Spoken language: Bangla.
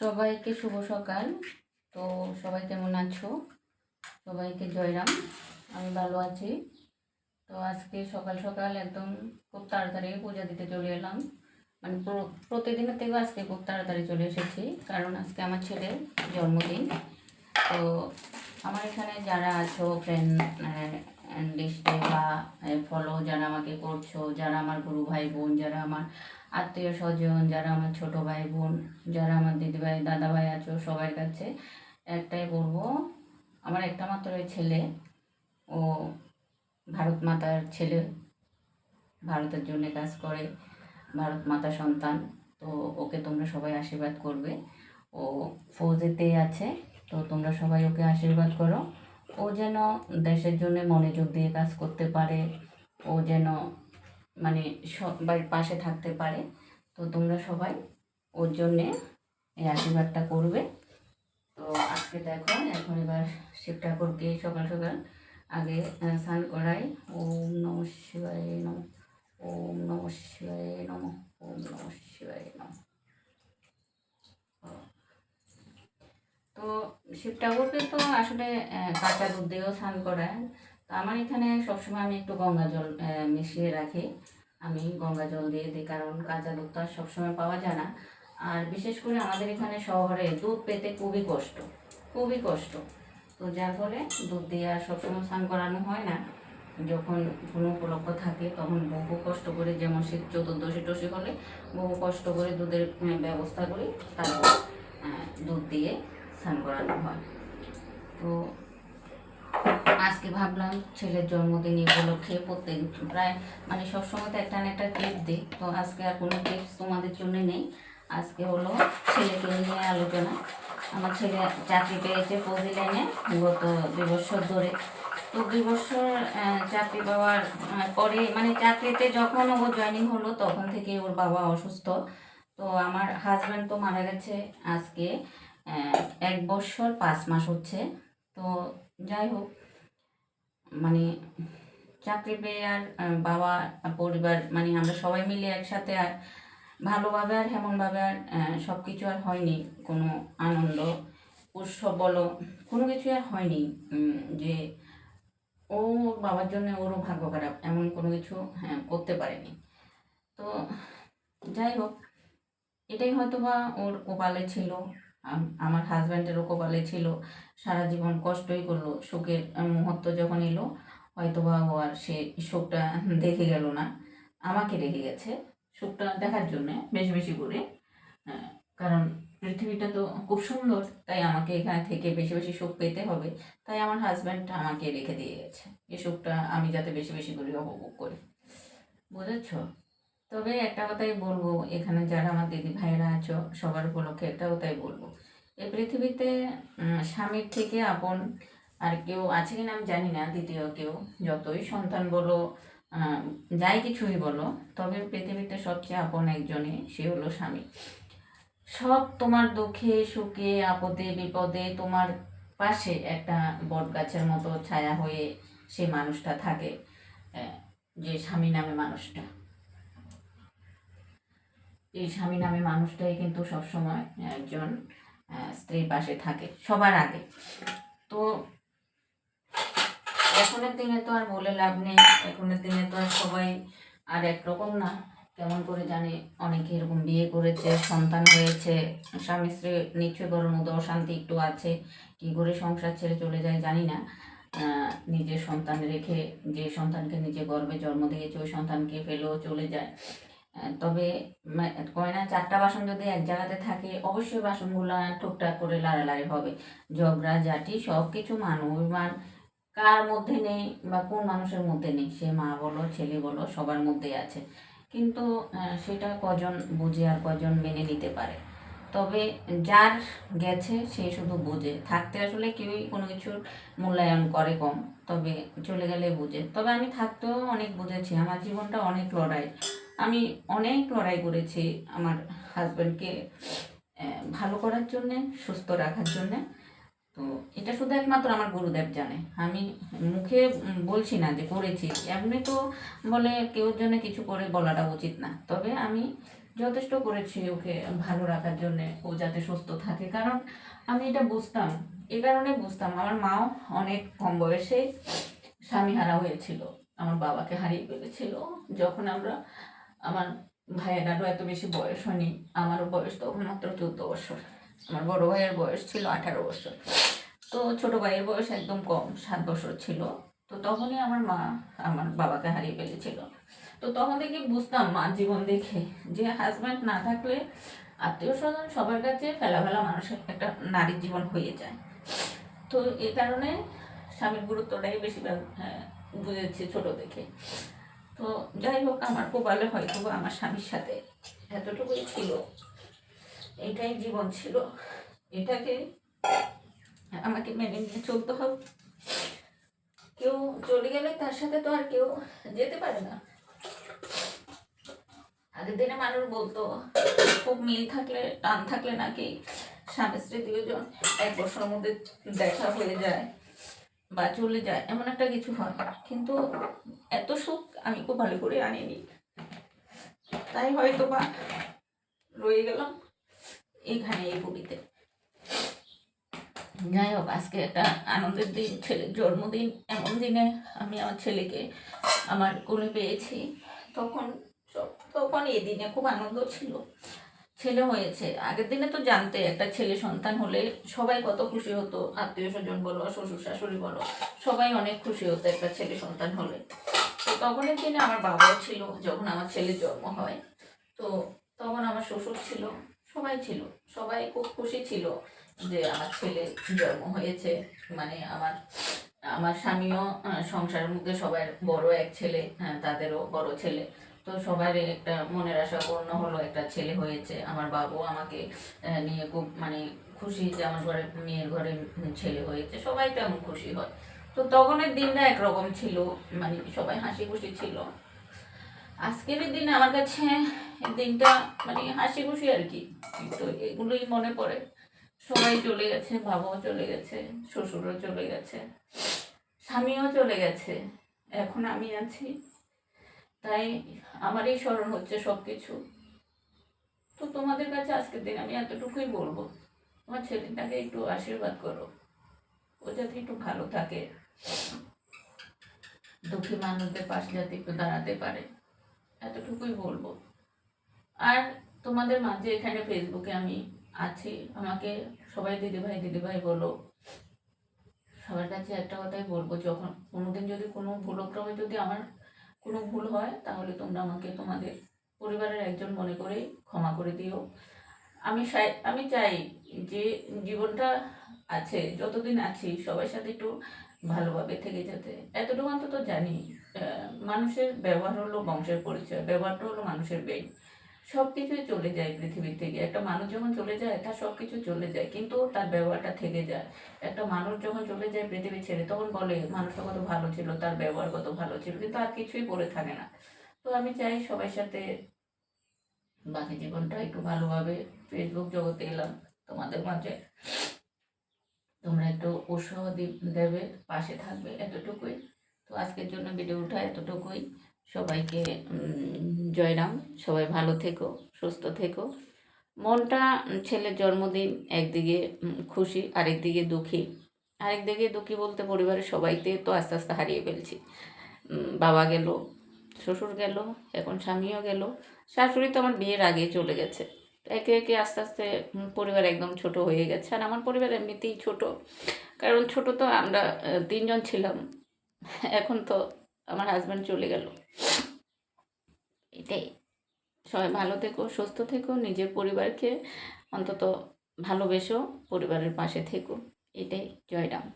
সবাইকে শুভ সকাল। তো সবাই কেমন আছো? সবাইকে জয়রাম। আমি ভালো আছি। তো আজকে সকাল সকাল একদম খুব তাড়াতাড়ি পূজা দিতে চলে এলাম। মানে প্রতিদিনের থেকে আজকে খুব তাড়াতাড়ি চলে এসেছি। কারণ আজকে আমার ছেলের জন্মদিন। তো আমার এখানে যারা আছো ফ্রেন্ড লিস্টে বা ফলো যারা আমাকে করছ, যারা আমার গুরু ভাই বোন, যারা আমার আত্মীয় স্বজন, যারা আমার ছোট ভাই বোন, যারা আমার দিদিভাই দাদা ভাই আছো সবার কাছে একটাই বলব, আমার একটা মাত্র ছেলে, ও ভারত মাতার ছেলে, ভারতের জন্য কাজ করে, ভারত মাতা সন্তান, তো ওকে তোমরা সবাই আশীর্বাদ করবে। ও ফৌজেতে আছে, তো তোমরা সবাই ওকে আশীর্বাদ করো। ও যেন দেশের জন্য মনোযোগ দিয়ে কাজ করতে পারে, ও যেন মানে সবাই পাশে থাকতে পারে। তো তোমরা সবাই ওর জন্যে এই আশীর্বাদটা করবে। তো আজকে দেখো, এখন এবার শিব ঠাকুরকে সকাল সকাল আগে স্নান করাই। ওম নম শিবায় নম, ওম নম শিবায় নম, ওম নম শিবায় নম। তো শিব ঠাকুরকে তো আসলে কাঁচা দুধ দিয়েও স্নান করায়। তো আমার এখানে সবসময় আমি একটু গঙ্গা জল মিশিয়ে রাখি। আমি গঙ্গা জল দিয়ে দিই, কারণ কাঁচা দুধ তো আর সবসময় পাওয়া যায় না। আর বিশেষ করে আমাদের এখানে শহরে দুধ পেতে খুবই কষ্ট খুবই কষ্ট। তো যার ফলে দুধ দিয়ে আর সবসময় স্নান করানো হয় না। যখন কোনো উপলক্ষ থাকে, তখন বহু কষ্ট করে, যেমন শীত চতুর্দশী টসি হলে, বহু কষ্ট করে দুধের ব্যবস্থা করি, তারপর দুধ দিয়ে স্নান করানো হয়। তো ভাবলাম ছেলের জন্মদিন উপলক্ষে প্রত্যেক প্রায় মানে সবসময় তো একটা না একটা টিপস দিই। তো আজকে আর কোনো টিপস তোমাদের জন্য নেই। আজকে হলো ছেলেকে নিয়ে আলোচনা। আমার ছেলে চাকরি পেয়েছে ফৌজি লাইনে গত দুই বছর ধরে। তো দুই বছর চাকরি পাওয়ার পরে মানে চাকরিতে যখন ও জয়েনিং হলো তখন থেকে ওর বাবা অসুস্থ। তো আমার হাজব্যান্ড তো মারা গেছে আজকে এক বছর পাঁচ মাস হচ্ছে। তো যাই হোক মানে চাকরি পেয়ে আর বাবা পরিবার মানে আমরা সবাই মিলে একসাথে আর ভালোভাবে আর এমনভাবে আর সব কিছু আর হয়নি। কোনো আনন্দ, উৎসব বলো, কোনো কিছু আর হয়নি। যে ও বাবার জন্য ওরও ভাগ্য খারাপ, এমন কোনো কিছু হ্যাঁ করতে পারেনি। তো যাই হোক, এটাই হয়তো বা ওর কপালে ছিল। আমার হাজব্যান্ডেরও কপালে ছিল। সারা জীবন কষ্টই করল। আহ, মুহূর্ত যখন এলো হয়তো বা ও আর সে সুখটা দেখে গেল না। আমাকে রেখে গেছে সুখটা দেখার জন্যে বেশি বেশি করে। কারণ পৃথিবীটা তো খুব সুন্দর তাই আমাকে এখানে থেকে বেশি বেশি সুখ পেতে হবে। তাই আমার হাজব্যান্ড আমাকে রেখে দিয়ে গেছে। এই সুখটা আমি যাতে বেশি বেশি করে উপভোগ করি। বুঝেছ? তবে একটা কথাই বলব, এখানে যারা আমার দিদি ভাইয়েরা আছো, সবার উপলক্ষে একটা কথাই বলব। এই পৃথিবীতে স্বামীর থেকে আপন আর কেউ আছে কিনা আমি জানি না, দ্বিতীয় কেউ। যতই সন্তান বলো যাই কিছুই বলো, তবে পৃথিবীতে সবচেয়ে আপন একজনই, সে হলো স্বামী। সব তোমার দুঃখে, সুখে, আপদে, বিপদে তোমার পাশে একটা বট গাছের মতো ছায়া হয়ে সে মানুষটা থাকে যে স্বামী নামে মানুষটা। এই স্বামী নামে মানুষটাই কিন্তু সবসময় একজন স্ত্রীর পাশে থাকে সবার আগে। তো এখনের দিনে তো আর বলে লাভ নেই, এখনের দিনে তো আর সবাই আর একরকম না। কেমন করে জানে অনেকে এরকম বিয়ে করেছে, সন্তান হয়েছে, স্বামী স্ত্রী নিশ্চয়ই গরম মধ্যে অশান্তি একটু আছে, কি করে সংসার ছেড়ে চলে যায় জানি না। নিজের সন্তান রেখে যে সন্তানকে নিজে গর্বে জন্ম দিয়েছে, ওই সন্তানকে ফেলেও চলে যায়। তবে কয়না চারটা বাসন যদি এক জায়গাতে থাকে, অবশ্যই বাসনগুলো টুকটাক করে লাড়ালাড়ি হবে। ঝগড়া জাটি সব কিছু মান অভিমান কার মধ্যে নেই বা কোন মানুষের মধ্যে নেই, সে মা বলো, ছেলে বলো, সবার মধ্যেই আছে। কিন্তু সেটা কজন বুঝে আর কজন মেনে নিতে পারে। তবে যার গেছে, সে শুধু বোঝে। থাকতে আসলে কেউই কোনো কিছুর মূল্যায়ন করে কম, তবে চলে গেলে বুঝে। তবে আমি থাকতেও অনেক বুঝেছি। আমার জীবনটা অনেক লড়াই। আমি অনেক লড়াই করেছি আমার হাজব্যান্ডকে ভালো করার জন্যে, সুস্থ রাখার জন্যে। তো এটা শুধু একমাত্র আমার গুরুদেব জানে। আমি মুখে বলছি না যে করেছি। এমনি তো বলে কেউর জন্য কিছু করে বলাটা উচিত না। তবে আমি যথেষ্ট করেছি ওকে ভালো রাখার জন্য, ও যাতে সুস্থ থাকে। কারণ আমি এটা বুঝতাম। এ কারণে বুঝতাম। আমার মাও অনেক কম বয়সে স্বামী হারা হয়েছিল। আমার বাবাকে হারিয়ে ফেলেছিল। যখন আমরা আমার ভাইয়েরারও এত বেশি বয়স হয়নি আমারও বয়স তখন মাত্র চোদ্দ বছর। আমার বড় ভাইয়ের বয়স ছিল আঠারো বছর। তো ছোট ভাইয়ের বয়স একদম কম সাত বছর ছিল। তো তখনই আমার মা আমার বাবাকে হারিয়ে ফেলেছিল। তো তখন থেকে বুঝতাম মা জীবন দেখে যে হাজব্যান্ড না থাকলে আত্মীয় স্বজন সবার কাছে ফেলা ফেলা মানুষের একটা নারীর জীবন হয়ে যায়। তো এই কারণে স্বামীর গুরুত্বটাই বেশি ব্যব- হ্যাঁ, বুঝেছি ছোট থেকে। তো যাই হোক, আমার কপালে হয়তো আমার স্বামীর সাথে। এতটুকুই ছিল। এটাই জীবন ছিল। এটাকে আমাকে মেনে নিয়ে চলতে হবে। কেউ চলে গেলে তার সাথে তো আর কেউ যেতে পারে না। আগের দিনে মানুষ বলতো, খুব মিল থাকলে, টান থাকলে নাকি স্বামী স্ত্রী দুজন এক বছরের মধ্যে দেখা হয়ে যায়। বা চলে যায়, এমন একটা কিছু হয়। কিন্তু এত সুখ আমি খুব ভালো করে আনিনি। তাই হয়তো বা রয়ে গেলাম এখানে, এই পুরীতে যাই হোক, আজকে একটা আনন্দের দিন, ছেলের জন্মদিন। এমন দিনে আমি আমার ছেলেকে আমার কোলে পেয়েছি। তখন তখন এই দিনে খুব আনন্দ ছিল। ছেলে হয়েছে। আগের দিনে তো জানতে একটা ছেলে সন্তান হলে সবাই কত খুশি হতো। আত্মীয় স্বজন বলো শ্বশুর শাশুড়ি বলো সবাই অনেক খুশি হতো একটা ছেলে সন্তান হলে। তো তখনের দিনে আমার বাবাও ছিল যখন আমার ছেলের জন্ম হয়। তো তখন আমার শ্বশুর ছিল সবাই ছিল সবাই খুব খুশি ছিল যে আমার ছেলে জন্ম হয়েছে। মানে আমার আমার স্বামীও সংসারের মধ্যে সবার বড় এক ছেলে হ্যাঁ, তাদেরও বড় ছেলে। তো সবারই একটা মনের আশা পূর্ণ হলো, একটা ছেলে হয়েছে, আমার বাবু আমাকে নিয়ে খুব মানে খুশি যে আমার ঘরে, মেয়ের ঘরে ছেলে হয়েছে, সবাই তেমন খুশি হয়। তো তখনের দিনটা একরকম ছিল মানে সবাই হাসি খুশি ছিল। আজকের দিনে আমার কাছে দিনটা মানে হাসি খুশি আর কি তো এগুলোই মনে পড়ে। সবাই চলে গেছে, বাবাও চলে গেছে, শ্বশুরও চলে গেছে, স্বামীও চলে গেছে, এখন আমি আছি। তাই আমারই স্মরণ হচ্ছে সব কিছু তো তোমাদের কাছে আজকের দিন আমি এতটুকুই বলব। তোমার ছেলেটাকে একটু আশীর্বাদ করো। ও যাতে একটু ভালো থাকে। দুঃখী মানুষদের পাশে যাতে একটু দাঁড়াতে পারে। এতটুকুই বলব। আর তোমাদের মাঝে এখানে ফেসবুকে আমি আছি। আমাকে সবাই দিদিভাই দিদিভাই বলো। সবার কাছে একটা কথাই বলব, যখন কোনোদিন যদি কোনো ভুলক্রমে যদি আমার কোনো ভুল হয়, তাহলে তোমরা আমাকে তোমাদের পরিবারের একজন মনে করে ক্ষমা করে দিও। আমি আমি চাই যে জীবনটা আছে, যতদিন আছি, সবার সাথে একটু ভালোভাবে থেকে যেতে। এতটুকু অন্তত জানি মানুষের ব্যবহার হলো বংশের পরিচয়, ব্যবহারটা হলো মানুষের বেগ সব কিছুই চলে যায় পৃথিবীর থেকে। একটা মানুষ যখন চলে যায়, তার সব কিছু চলে যায়, কিন্তু তার ব্যবহারটা থেকে যায়। একটা মানুষ যখন চলে যায় পৃথিবী ছেড়ে, তখন বলে, মানুষটা কত ভালো ছিল, তার ব্যবহার কত ভালো ছিল। কিন্তু আর কিছুই পড়ে থাকে না। তো আমি চাই সবার সাথে বাকি জীবনটা একটু ভালোভাবে ফেসবুক জগতে এলাম তোমাদের মাঝে। তোমরা একটু উৎসাহ দেবে, পাশে থাকবে এতটুকুই। তো আজকের জন্য ভিডিও উঠা এতটুকুই। সবাইকে জয়রাম। সবাই ভালো থেকো, সুস্থ থেকো। মনটা, ছেলের জন্মদিন একদিকে খুশি, আরেকদিকে দুঃখী। আরেকদিকে দুঃখী বলতে পরিবারের সবাইকে তো আস্তে আস্তে হারিয়ে ফেলছি। বাবা গেল, শ্বশুর গেল, এখন স্বামীও গেল। শাশুড়ি তো আমার বিয়ের আগে চলে গেছে। একে একে আস্তে আস্তে পরিবার একদম ছোট হয়ে গেছে। আর আমার পরিবার এমনিতেই ছোট। কারণ ছোট তো আমরা তিনজন ছিলাম। এখন তো আমার হাজব্যান্ড চলে গেল। এটাই। সবাই ভালো থেকো, সুস্থ থেকো, নিজের পরিবারকে অন্তত ভালোবেসো, পরিবারের পাশে থেকো। এটাই জয়রাম